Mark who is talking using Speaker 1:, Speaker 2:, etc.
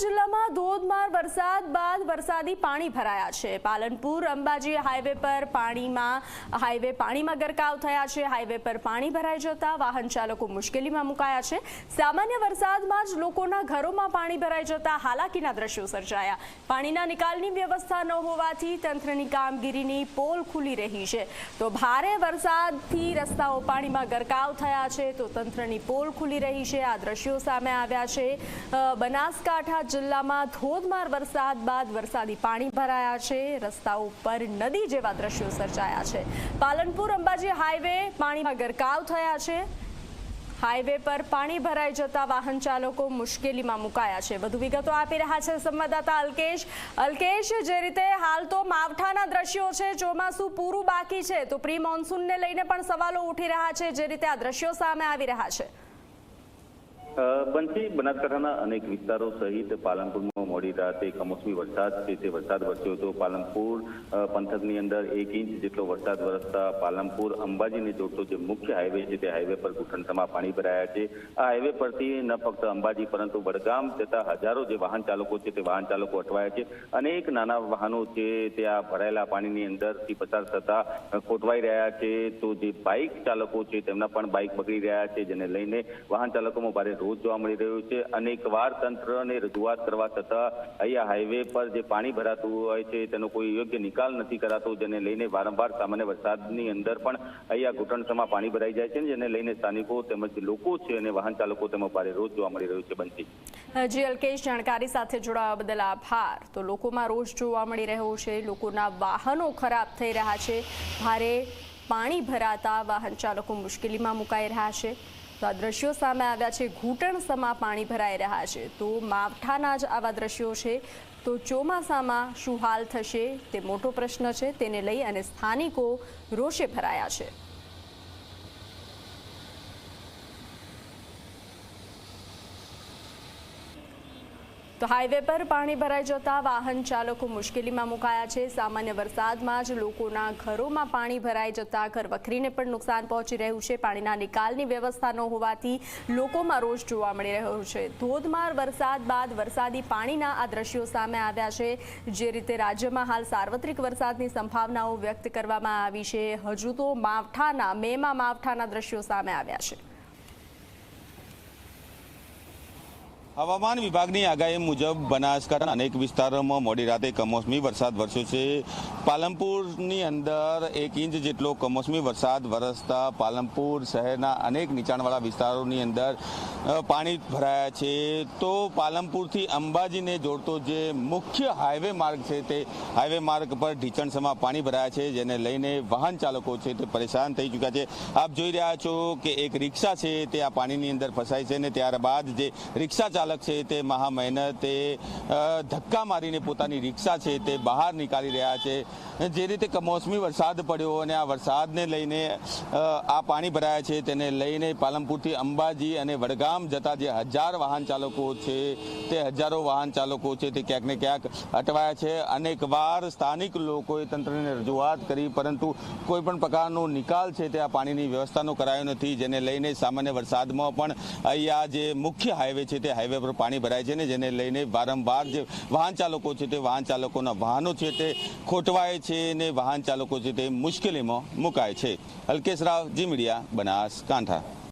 Speaker 1: જિલ્લામાં ધોધમાર વરસાદ બાદ વરસાદી પાણી ભરાયા છે. પાલનપુર અંબાજી હાઈવે પર પાણીમાં હાઈવે પાણીમાં ગરકાવ થયા છે. હાઈવે પર પાણી ભરાઈ જતા વાહન ચાલકો મુશ્કેલીમાં મુકાયા છે. સામાન્ય વરસાદમાં જ લોકોના ઘરોમાં પાણી ભરાઈ જતા હાલાકીના દ્રશ્યો સર્જાયા. પાણીના નિકાલની વ્યવસ્થા ન હોવાથી તંત્રની કામગીરીની પોલ ખુલી રહી છે. તો ભારે વરસાદથી રસ્તાઓ પાણીમાં ગરકાવ થયા છે. તો તંત્રની પોલ ખુલી રહી છે. આ દ્રશ્યો સામે આવ્યા છે. અ, જિલ્લામાં ધોધમાર વરસાદ બાદ વરસાદી પાણી ભરાયા છે. રસ્તાઓ પર નદી જેવા દ્રશ્યો સર્જાયા છે. પાલનપુર અંબાજી હાઈવે પાણીમાં ગરકાવ થયા છે. હાઈવે પર પાણી ભરાઈ જતા વાહન ચાલકો મુશ્કેલીમાં મુકાયા છે. વધુ વિગતો આપી રહ્યા છે સંવાદદાતા અલ્કેશ. અલ્કેશ, જે રીતે હાલ તો માવઠાના દ્રશ્યો છે, ચોમાસું પૂરું બાકી છે, તો પ્રી મોન્સૂનને લઈને પણ સવાલો ઉઠી રહ્યા છે. જે રીતે આ દ્રશ્યો સામે આવી રહ્યા છે.
Speaker 2: બંસી બનાસકાંઠાના અનેક વિસ્તારો સહિત પાલનપુરમાં મોડી રાતે કમોસમી વરસાદ છે. તે વરસાદ વરસ્યો હતો, પાલનપુર પંથકની અંદર એક ઇંચ જેટલો વરસાદ વરસતા પાલનપુર, અંબાજીને જોડતો જે મુખ્ય હાઈવે છે તે હાઈવે પર ઘૂંટણસમાં પાણી ભરાયા છે. આ હાઈવે પરથી ન ફક્ત અંબાજી પરંતુ વડગામ જતા હજારો જે વાહન ચાલકો છે તે વાહન ચાલકો અટવાયા છે. અનેક નાના વાહનો છે તે આ ભરાયેલા પાણીની અંદરથી પસાર થતા ખોટવાઈ રહ્યા છે. તો જે બાઇક ચાલકો છે તેમના પણ બાઇક બગડી રહ્યા છે, જેને લઈને વાહન ચાલકોમાં ભારે રોજ જોવા મળી રહ્યું છે. અનેક વાર તંત્રને રજૂઆત કરવા છતાં અહીંયા હાઈવે પર જે પાણી ભરાતું હોય છે, તેનો કોઈ યોગ્ય નિકાલ નથી કરાતો, જેને લઈને વારંવાર સામાન્ય વરસાદની અંદર પણ અહીંયા ઘૂંટણસમાં પાણી ભરાઈ જાય છે જેને લઈને સ્થાનિકો તેમજ લોકો છે અને વાહન ચાલકો તેમાં ભારે રોજ જોવા મળી રહ્યું છે બનતી.
Speaker 1: જી અલ્કેશ, જાણકારી સાથે જોડાવા બદલ આભાર. તો લોકોમાં રોષ જોવા મળી રહ્યો છે, લોકોના વાહનો ખરાબ થઈ રહ્યા છે. ભારે પાણી ભરાતા વાહન ચાલકો મુશ્કેલીમાં મુકાઈ રહ્યા છે. તો આ દ્રશ્યો સામે આવ્યા છે. ઘૂંટણ સમા પાણી ભરાઈ રહ્યા છે. તો માવઠાના જ આવા દ્રશ્યો છે. તો ચોમાસામાં શું હાલ થશે તે મોટો પ્રશ્ન છે. તેને લઈ અને સ્થાનિકો રોષે ભરાયા છે. તો હાઈવે પર પાણી ભરાઈ જતા વાહન ચાલકો મુશ્કેલીમાં મુકાયા છે. સામાન્ય વરસાદમાં જ લોકોના ઘરોમાં પાણી ભરાઈ જતા ઘર વખરીને પણ નુકસાન પહોંચી રહ્યું છે. પાણીના નિકાલની વ્યવસ્થા ન હોવાથી લોકોમાં રોષ જોવા મળી રહ્યો છે. ધોધમાર વરસાદ બાદ વરસાદી પાણીના આ દ્રશ્યો સામે આવ્યા છે. જે રીતે રાજ્યમાં હાલ સાર્વત્રિક વરસાદની સંભાવનાઓ વ્યક્ત કરવામાં આવી છે. હજુ તો માવઠાના, મેમાં માવઠાના દ્રશ્યો સામે આવ્યા છે.
Speaker 3: હવામાન વિભાગની આગાહી મુજબ બનાસકાંઠાના અનેક વિસ્તારોમાં મોડી રાતે કમોસમી વરસાદ વરસ્યો છે. પાલનપુરની અંદર એક ઇંચ જેટલો કમોસમી વરસાદ વરસતા પાલનપુર શહેરના અનેક નીચાણવાળા વિસ્તારોની અંદર પાણી ભરાયા છે. તો પાલનપુરથી અંબાજીને જોડતો જે મુખ્ય હાઈવે માર્ગ છે તે હાઈવે માર્ગ પર ઢીચણસમાં પાણી ભરાયા છે, જેને લઈને વાહન ચાલકો છે તે પરેશાન થઈ ચૂક્યા છે. આપ જોઈ રહ્યા છો કે એક રિક્ષા છે તે આ પાણીની અંદર ફસાય છે ને ત્યારબાદ જે રિક્ષા ચાલક છે તે મહા મહેનતે ધક્કા મારીને પોતાની રિક્ષા છે તે બહાર નીકાળી રહ્યા છે. જે રીતે કમોસમી વરસાદ પડ્યો અને આ વરસાદને લઈને આ પાણી ભરાયા છે, તેને લઈને પાલનપુરથી અંબાજી અને વડગામ જતા જે હજાર વાહન ચાલકો છે, તે હજારો વાહન ચાલકો છે, તે ક્યાંક ને ક્યાંક અટવાયા છે. અનેક વાર સ્થાનિક લોકોએ તંત્રને રજૂઆત કરી, પરંતુ કોઈ પણ પ્રકારનો નિકાલ છે તે આ પાણીની વ્યવસ્થાનો કરાયો નથી, જેને લઈને સામાન્ય વરસાદમાં પણ અહીંયા જે મુખ્ય હાઈવે છે તે હાઈવે પર પાણી ભરાય છે ને, જેને લઈને વારંવાર જે વાહન ચાલકો છે તે વાહન ચાલકોના વાહનો છે તે ખોટવાય છે ને વાહન ચાલકો છે તે મુશ્કેલીમાં મુકાય છે. Alkesh Rao, Zee media Banaskantha